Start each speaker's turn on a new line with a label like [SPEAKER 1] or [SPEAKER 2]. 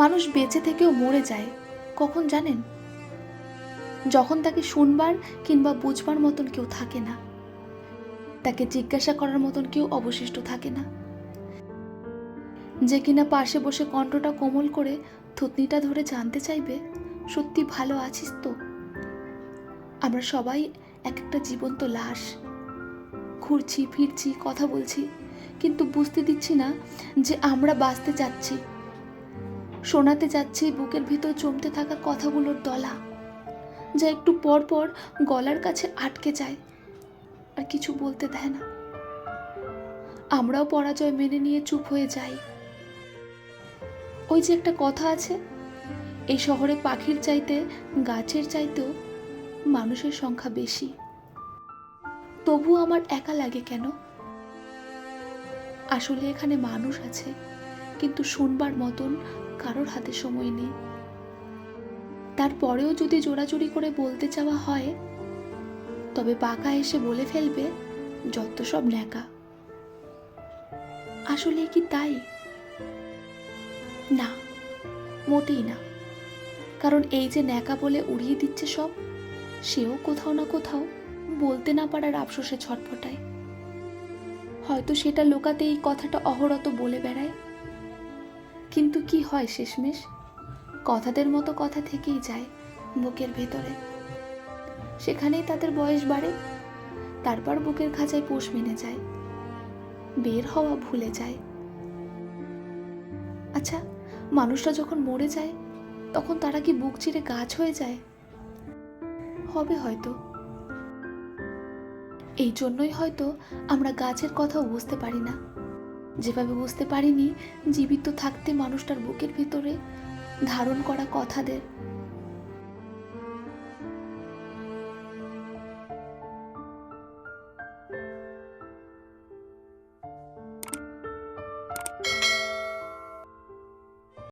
[SPEAKER 1] মানুষ বেঁচে থেকেও মরে যায়, কখন জানেন? যখন তাকে শুনবার কিংবা বুঝবার মতন কেউ থাকে না, তাকে জিজ্ঞাসা করার মতন কেউ অবশিষ্ট থাকে না। যে কিনা পাশে বসে কণ্ঠটা কোমল করে থুতনিটা ধরে জানতে চাইবে, সত্যি ভালো আছিস তো? আমরা সবাই এক একটা জীবন্ত লাশ। ঘুরছি, ফিরছি, কথা বলছি, কিন্তু বুঝতে দিচ্ছি না যে আমরা বাঁচতে যাচ্ছি শোনাতে যাচ্ছি বুকের ভিতর জমতে থাকা কথাগুলোর দলা, যা একটু পর পর গলার কাছে আটকে যায় আর কিছু বলতে দেয় না। আমরাও পরাজয় মেনে নিয়ে চুপ হয়ে যাই। ওই যে একটা কথা আছে, এই শহরে পাখির চাইতে গাছের চাইতেও মানুষের সংখ্যা বেশি। তবু আমার একা লাগে কেন? আসলে এখানে মানুষ আছে। কিন্তু শুনবার মতন কারোর হাতে সময় নেই। তারপরেও যদি জোরাজুরি করে বলতে চাওয়া হয়, তবে পাকা এসে বলে ফেলবে, যত সব ন্যাকা। আসলে কি তাই? না, মোটেই না। কারণ এই যে ন্যাকা বলে উড়িয়ে দিচ্ছে সব, সেও কোথাও না কোথাও বলতে না পারার আফসোসে ছটফটায় হয়তো সেটা লোকাতে এই কথাটা অহরত বলে বেড়ায় কিন্তু কি হয় শেষমেশ? কথাদের মতো কথা থেকেই যায় বুকের ভেতরে। সেখানেই তাদের বয়স বাড়ে, তারপর বুকের খাঁচায় পোষ মেনে যায়, বের হওয়া ভুলে যায়। আচ্ছা মানুষরা যখন মরে যায়, তখন তারা কি বুক চিরে গাছ হয়ে যায়? হবে হয়তো। এই জন্যই হয়তো আমরা গাছের কথাও বুঝতে পারি না। যেভাবে বুঝতে পারিনি জীবিত থাকতে মানুষটার বুকের ভিতরে ধারণ করা কথাদের